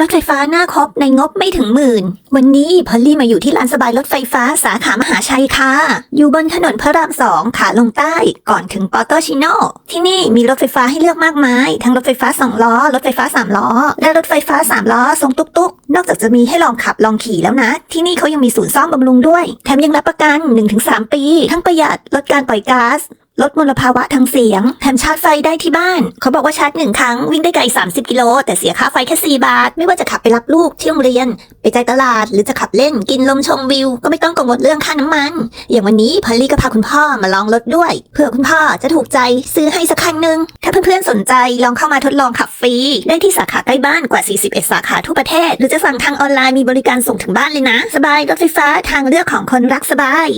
รถไฟฟ้าหน้าครบในงบไม่ถึงหมื่น วันนี้พอลลี่มาอยู่ที่ร้านสบายรถไฟฟ้าสาขามหาชัยค่ะ อยู่บนถนนพระรามสองขาลงใต้ก่อนถึงปอโตชิโนที่นี่มีรถไฟฟ้าให้เลือกมากมาย ทั้งรถไฟฟ้าสองล้อ รถไฟฟ้าสามล้อ และรถไฟฟ้าสามล้อทรงตุ๊กๆ นอกจากจะมีให้ลองขับลองขี่แล้วนะ ที่นี่เขายังมีศูนย์ซ่อมบำรุงด้วย แถมยังรับประกัน 1-3 ปี ทั้งประหยัดลดการปล่อยก๊าซ ลดมลภาวะทางเสียง แถมชาร์จไฟได้ที่บ้าน เขาบอกว่าชาร์จหนึ่งครั้งวิ่งได้ไกล 30 กิโล แต่เสียค่าไฟแค่ 4 บาท ไม่ว่าจะขับไปรับลูกที่โรงเรียน ไปใจตลาด หรือจะขับเล่นกินลมชมวิว ก็ไม่ต้องกังวลเรื่องค่าน้ำมัน อย่างวันนี้พอลลี่ก็พาคุณพ่อมาลองรถด้วย เพื่อคุณพ่อจะถูกใจซื้อให้สักคันหนึ่งถ้าเพื่อนๆสนใจลองเข้ามาทดลองขับฟรีได้ที่สาขาใกล้บ้านกว่า 41 สาขาทั่วประเทศ หรือจะสั่งทางออนไลน์มีบริการส่งถึงบ้านเลยนะ สบายรถไฟฟ้าทางเลือกของคนรักสบาย